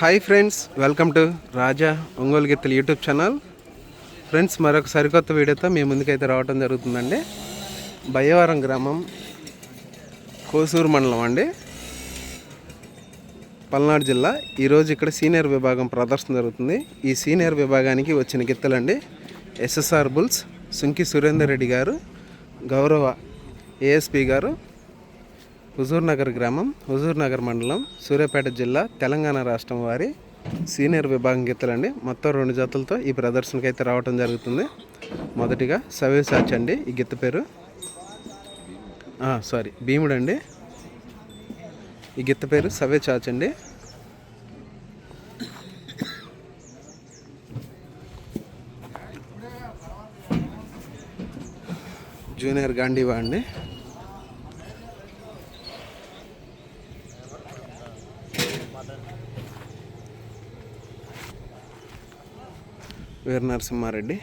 Hi friends welcome to Raja Ongole గిత్తలు YouTube channel friends మరొక సరికొత్త వీడియోతో మీ ముందుకైతే రావడం జరుగుతుందండి. బయ్యవరం గ్రామం కోసూరు మండలం అండి. పల్నాడు జిల్లా. ఈరోజు ఇక్కడ సీనియర్ విభాగం ప్రదర్శన జరుగుతుంది. ఈ సీనియర్ విభాగానికి వచ్చిన గిత్తలండి ఎస్ఎస్ఆర్ బుల్స్ సుంకి సురేందర్ రెడ్డి గారు గౌరవ ఏఎస్పి గారు హుజూర్ నగర్ గ్రామం హుజూర్ నగర్ మండలం సూర్యాపేట జిల్లా తెలంగాణ రాష్ట్రం వారి సీనియర్ విభాగం గీతలండి మొత్తం రెండు జతలతో ఈ ప్రదర్శనకి అయితే రావటం జరుగుతుంది. మొదటిగా సవే అండి ఈ గిత్త పేరు. సారీ భీముడు అండి. ఈ గిత్త పేరు సవే చాచ్ అండి. జూనియర్ గాంధీవా అండి. వీర నరసింహారెడ్డి.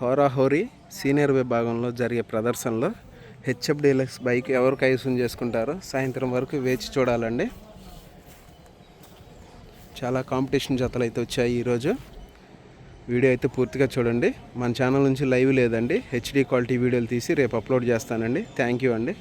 హోరాహోరీ సీనియర్ విభాగంలో జరిగే ప్రదర్శనలో హెచ్ఎఫ్ డీలక్స్ బైక్ ఎవరు కైవసం చేసుకుంటారో సాయంత్రం వరకు వేచి చూడాలండి. చాలా కాంపిటీషన్ జతలు అయితే వచ్చాయి ఈరోజు. వీడియో అయితే పూర్తిగా చూడండి. మన ఛానల్ నుంచి లైవ్ లేదండి. హెచ్డి క్వాలిటీ వీడియోలు తీసి రేపు అప్లోడ్ చేస్తానండి. థ్యాంక్ యూ అండి.